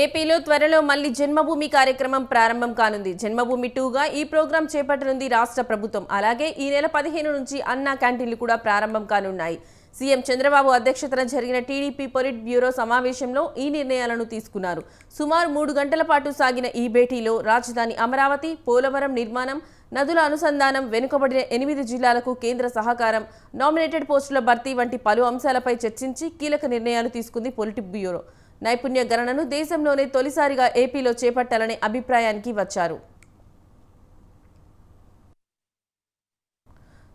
ఏపీలో త్వరలో మళ్ళీ జన్మభూమి కార్యక్రమం ప్రారంభం కానుంది. జన్మభూమి టూగా ఈ ప్రోగ్రాం చేపట్టనుంది రాష్ట్ర ప్రభుత్వం. అలాగే ఈ నెల పదిహేను నుంచి అన్నా క్యాంటీన్లు కూడా ప్రారంభం కానున్నాయి. సీఎం చంద్రబాబు అధ్యక్షతన జరిగిన టీడీపీ పొలిట్ బ్యూరో సమావేశంలో ఈ నిర్ణయాలను తీసుకున్నారు. సుమారు మూడు గంటల పాటు సాగిన ఈ భేటీలో రాజధాని అమరావతి పోలవరం నిర్మాణం నదుల అనుసంధానం వెనుకబడిన ఎనిమిది జిల్లాలకు కేంద్ర సహకారం నామినేటెడ్ పోస్టుల భర్తీ వంటి పలు అంశాలపై చర్చించి కీలక నిర్ణయాలు తీసుకుంది పొలిట్ బ్యూరో. నైపుణ్య గణనను దేశంలోనే తొలిసారిగా ఏపీలో చేపట్టాలనే అభిప్రాయానికి వచ్చారు.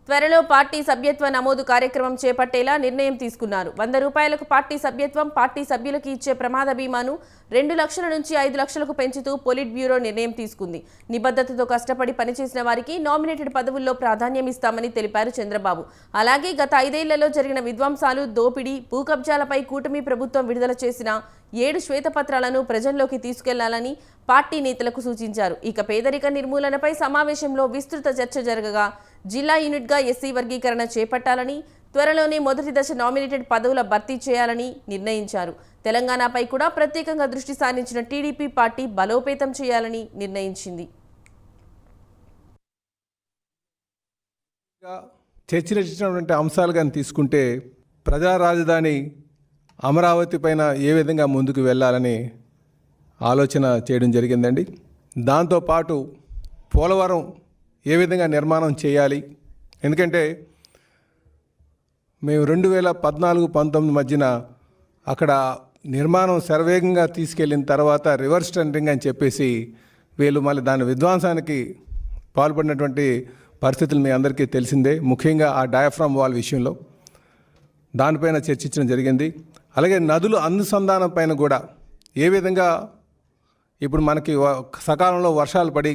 త్వరలో పార్టీ సభ్యత్వ నమోదు కార్యక్రమం చేపట్టేలా నిర్ణయం తీసుకున్నారు. వంద రూపాయలకు పార్టీ సభ్యత్వం పార్టీ సభ్యులకు ఇచ్చే ప్రమాద బీమాను రెండు లక్షల నుంచి ఐదు లక్షలకు పెంచుతూ పొలిట్ బ్యూరో నిర్ణయం తీసుకుంది. నిబద్ధతతో కష్టపడి పనిచేసిన వారికి నామినేటెడ్ పదవుల్లో ప్రాధాన్యం ఇస్తామని తెలిపారు చంద్రబాబు. అలాగే గత ఐదేళ్ళలో జరిగిన విధ్వంసాలు దోపిడీ భూకబ్జాలపై కూటమి ప్రభుత్వం విడుదల చేసిన ఏడు శ్వేతపత్రాలను ప్రజల్లోకి తీసుకెళ్ళాలని పార్టీ నేతలకు సూచించారు. ఇక పేదరిక నిర్మూలనపై సమావేశంలో విస్తృత చర్చ జరగగా జిల్లా యూనిట్గా ఎస్సీ వర్గీకరణ చేపట్టాలని త్వరలోనే మొదటి దశ నామినేటెడ్ పదవుల భర్తీ చేయాలని నిర్ణయించారు. తెలంగాణపై కూడా ప్రత్యేకంగా దృష్టి సారించిన టీడీపీ పార్టీ బలోపేతం చేయాలని నిర్ణయించింది. చర్చ అంశాలు కానీ తీసుకుంటే ప్రజా రాజధాని అమరావతి పైన ఏ విధంగా ముందుకు వెళ్ళాలని ఆలోచన చేయడం జరిగిందండి. దాంతోపాటు పోలవరం ఏ విధంగా నిర్మాణం చేయాలి? ఎందుకంటే మేము రెండు వేల పద్నాలుగు పంతొమ్మిది మధ్యన అక్కడ నిర్మాణం శరవేగంగా తీసుకెళ్ళిన తర్వాత రివర్స్ టెండరింగ్ అని చెప్పేసి వీళ్ళు మళ్ళీ దాని విధ్వంసానికి పాల్పడినటువంటి పరిస్థితులు మీ అందరికీ తెలిసిందే. ముఖ్యంగా ఆ డయాఫ్రామ్ వాల్ విషయంలో దానిపైన చర్చించడం జరిగింది. అలాగే నదుల అనుసంధానం పైన కూడా ఏ విధంగా ఇప్పుడు మనకి వ- సకాలంలో వర్షాలు పడి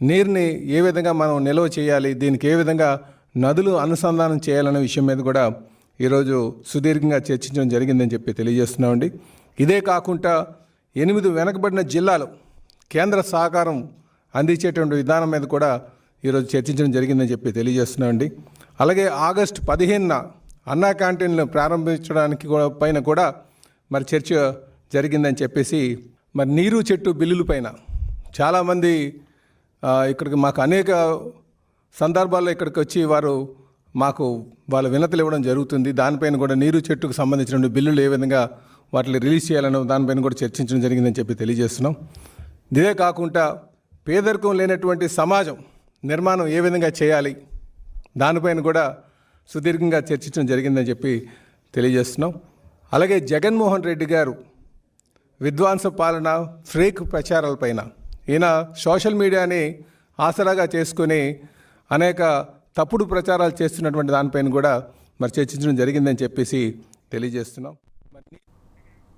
నీరుని ఏ విధంగా మనం నిల్వ చేయాలి దీనికి ఏ విధంగా నదులు అనుసంధానం చేయాలనే విషయం మీద కూడా ఈరోజు సుదీర్ఘంగా చర్చించడం జరిగిందని చెప్పి తెలియజేస్తున్నామండి. ఇదే కాకుండా ఎనిమిది వెనకబడిన జిల్లాలు కేంద్ర సహకారం అందించేటువంటి విధానం మీద కూడా ఈరోజు చర్చించడం జరిగిందని చెప్పి తెలియజేస్తున్నామండి. అలాగే ఆగస్టు పదిహేనున అన్నా క్యాంటీన్లు ప్రారంభించడానికి కూడా పైన కూడా మరి చర్చ జరిగిందని చెప్పేసి మరి నీరు చెట్టు బిల్లుల పైన చాలామంది ఇక్కడికి మాకు అనేక సందర్భాల్లో ఇక్కడికి వచ్చి వారు మాకు వాళ్ళ వినతులు ఇవ్వడం జరుగుతుంది. దానిపైన కూడా నీరు చెట్టుకు సంబంధించిన బిల్లులు ఏ విధంగా వాటిని రిలీజ్ చేయాలనో దానిపైన కూడా చర్చించడం జరిగిందని చెప్పి తెలియజేస్తున్నాం. ఇదే కాకుండా పేదరికం లేనటువంటి సమాజం నిర్మాణం ఏ విధంగా చేయాలి దానిపైన కూడా సుదీర్ఘంగా చర్చించడం జరిగిందని చెప్పి తెలియజేస్తున్నాం. అలాగే జగన్మోహన్ రెడ్డి గారు విద్వాంస పాలన ఫ్రేక్ ప్రచారాలపైన ఈయన సోషల్ మీడియాని ఆసరాగా చేసుకుని అనేక తప్పుడు ప్రచారాలు చేస్తున్నటువంటి దానిపైన కూడా మరి చర్చించడం జరిగిందని చెప్పేసి తెలియజేస్తున్నాం. మరి